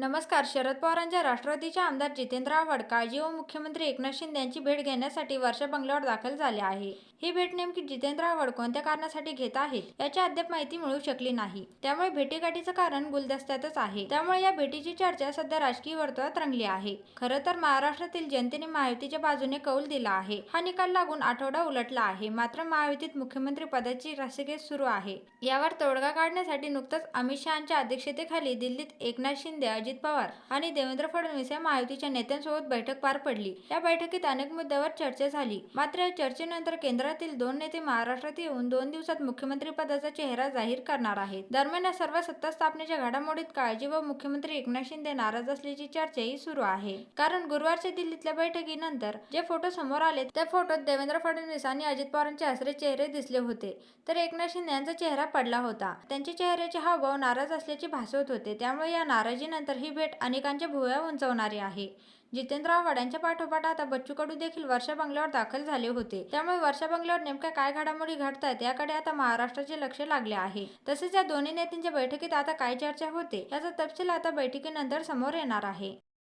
नमस्कार शरद पवारांच्या राष्ट्रवादीचे आमदार जितेंद्र आव्हाड काळजी व मुख्यमंत्री एकनाथ शिंदे यांची भेट घेण्यासाठी वर्षा बंगल्यावर दाखल झाले आहे. ही भेट नेमकी जितेंद्र आव्हाड कोणत्या कारणासाठी घेत आहेत याची अद्याप माहिती मिळू शकली नाही. त्यामुळे भेटीगाठीचं कारण गुलदस्त्यातच आहे. त्यामुळे या भेटीची चर्चा सध्या राजकीय वर्तुळात रंगली आहे. खरं तर महाराष्ट्रातील जनतेने महायुतीच्या बाजूने कौल दिला आहे. हा निकाल लागून आठवडा उलटला आहे. मात्र महायुतीत मुख्यमंत्री पदाची रस्सीखेच सुरू आहे. यावर तोडगा काढण्यासाठी नुकताच अमित शहाच्या अध्यक्षतेखाली दिल्लीत एकनाथ शिंदे अजित पवार आणि देवेंद्र फडणवीस या महायुतीच्या नेत्यांसोबत बैठक पार पडली. या बैठकीत अनेक मुद्द्यावर चर्चा झाली. मात्र या चर्चेनंतर केंद्रातील दोन नेते महाराष्ट्रात येऊन दोन दिवसात मुख्यमंत्री पदाचा चेहरा जाहीर करणार आहेत. दरम्यान या सर्व सत्ता स्थापनेच्या घडामोडीत काळजी व मुख्यमंत्री एकनाथ शिंदे नाराज असल्याची चर्चाही सुरू आहे. कारण गुरुवारच्या दिल्लीतल्या बैठकीनंतर जे फोटो समोर आले त्या फोटोत देवेंद्र फडणवीस आणि अजित पवारांचे असरे चेहरे दिसले होते. तर एकनाथ शिंदे यांचा चेहरा पडला होता. त्यांच्या चेहऱ्याचे हावभाव नाराज असल्याचे भासवत होते. त्यामुळे या नाराजीनंतर ही भेट अनेकांच्या भुवया उंचावणारी आहे. जितेंद्र आव्हाड यांच्या पाठोपाठ आता बच्चू कडू देखील वर्षा बंगल्यावर दाखल झाले होते. त्यामुळे वर्षा बंगल्यावर नेमक्या काय घडामोडी घडतात याकडे आता महाराष्ट्राचे लक्ष लागले आहे. तसेच या दोन्ही नेत्यांच्या बैठकीत आता काय चर्चा होते याचा तपशील आता बैठकीनंतर समोर येणार आहे.